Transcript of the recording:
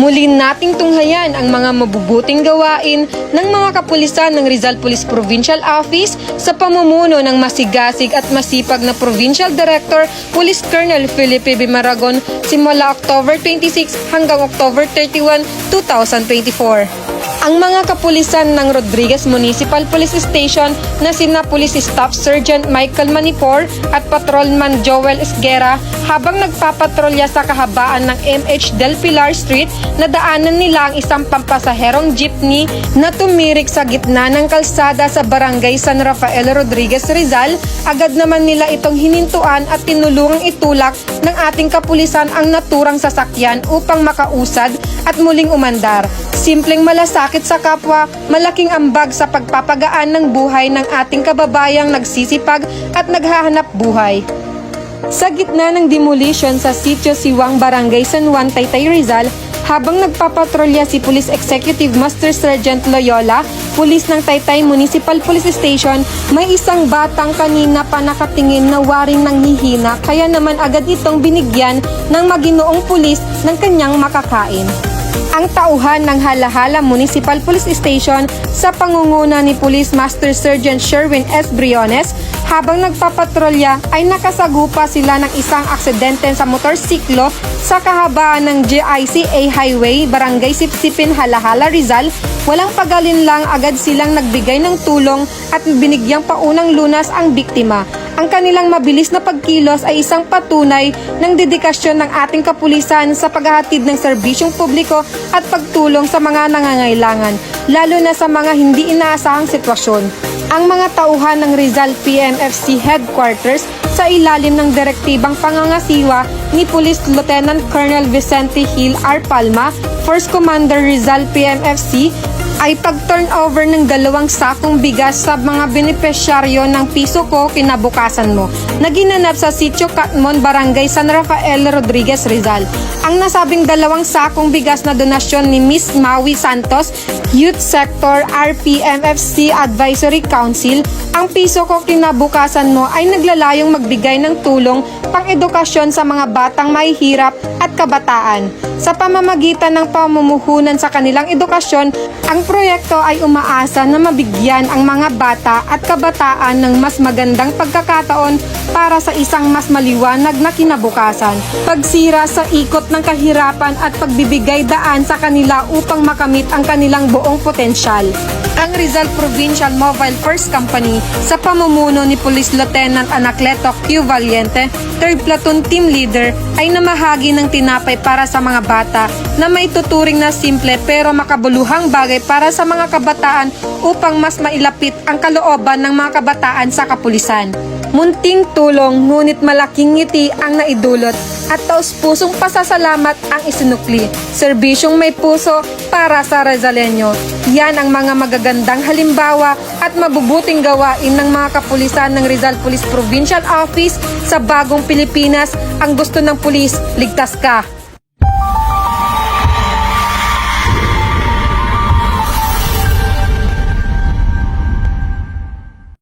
Muli nating tunghayan ang mga mabubuting gawain ng mga kapulisan ng Rizal Police Provincial Office sa pamumuno ng masigasig at masipag na Provincial Director Police Colonel Felipe B. Maragon simula October 26 hanggang October 31, 2024. Ang mga kapulisan ng Rodriguez Municipal Police Station na sina Police Staff Sergeant Michael Manipor at Patrolman Joel Esguera habang nagpapatrolya sa kahabaan ng MH Del Pilar Street na daanan nila ang isang pampasaherong jeepney na tumirik sa gitna ng kalsada sa barangay San Rafael Rodriguez Rizal. Agad naman nila itong hinintuan at tinulungang itulak ng ating kapulisan ang naturang sasakyan upang makausad at muling umandar. Simpleng malasakit sa kapwa, malaking ambag sa pagpapagaan ng buhay ng ating kababayang nagsisipag at naghahanap buhay. Sa gitna ng demolition sa sitio Siwang Barangay San Juan, Taytay Rizal, habang nagpapatrolya si Police Executive Master Sergeant Loyola, pulis ng Taytay Municipal Police Station, may isang batang kanina pa nakatingin na waring nanghihina kaya naman agad itong binigyan ng maginoong pulis ng kanyang makakain ang tauhan ng Halahala Municipal Police Station sa pangunguna ni Police Master Sergeant Sherwin S. Briones habang nagpapatrolya ay nakasagupa sila ng isang aksidente sa motorsiklo sa kahabaan ng GICA Highway, Barangay Sipsipin, Halahala, Rizal. Walang pagalin lang agad silang nagbigay ng tulong at binigyang paunang lunas ang biktima. Ang kanilang mabilis na pagkilos ay isang patunay ng dedikasyon ng ating kapulisan sa paghahatid ng serbisyong publiko at pagtulong sa mga nangangailangan, lalo na sa mga hindi inaasahang sitwasyon. Ang mga tauhan ng Rizal PMFC Headquarters sa ilalim ng direktibang pangangasiwa ni Police Lieutenant Colonel Vicente Hill R. Palma, First Commander Rizal PMFC, ay pag-turnover ng dalawang sakong bigas sa mga benepisyaryo ng piso ko kinabukasan mo na ginanap sa Sitio Katmon, Barangay San Rafael Rodriguez Rizal. Ang nasabing dalawang sakong bigas na donasyon ni Miss Maui Santos, Youth Sector RPMFC Advisory Council, ang piso ko kinabukasan mo ay naglalayong magbigay ng tulong pang-edukasyon sa mga batang mahihirap at kabataan. Sa pamamagitan ng pamumuhunan sa kanilang edukasyon, ang proyekto ay umaasa na mabigyan ang mga bata at kabataan ng mas magandang pagkakataon para sa isang mas maliwanag na kinabukasan. Pagsira sa ikot ng kahirapan at pagbibigay daan sa kanila upang makamit ang kanilang buong potensyal. Ang Rizal Provincial Mobile First Company sa pamumuno ni Police Lieutenant Anacleto Q. Valiente, 3rd Platoon Team Leader, ay namahagi ng tinapay para sa mga bata na may tuturing na simple pero makabuluhang bagay para sa mga kabataan upang mas mailapit ang kalooban ng mga kabataan sa kapulisan. Munting tulong ngunit malaking ngiti ang naidulot at taos pusong pasasalamat ang isinukli. Serbisyong may puso para sa Rezalenyo. Yan ang mga magagandang halimbawa at mabubuting gawain ng mga kapulisan ng Rizal Police Provincial Office sa bagong Pilipinas. Ang gusto ng pulis, ligtas ka.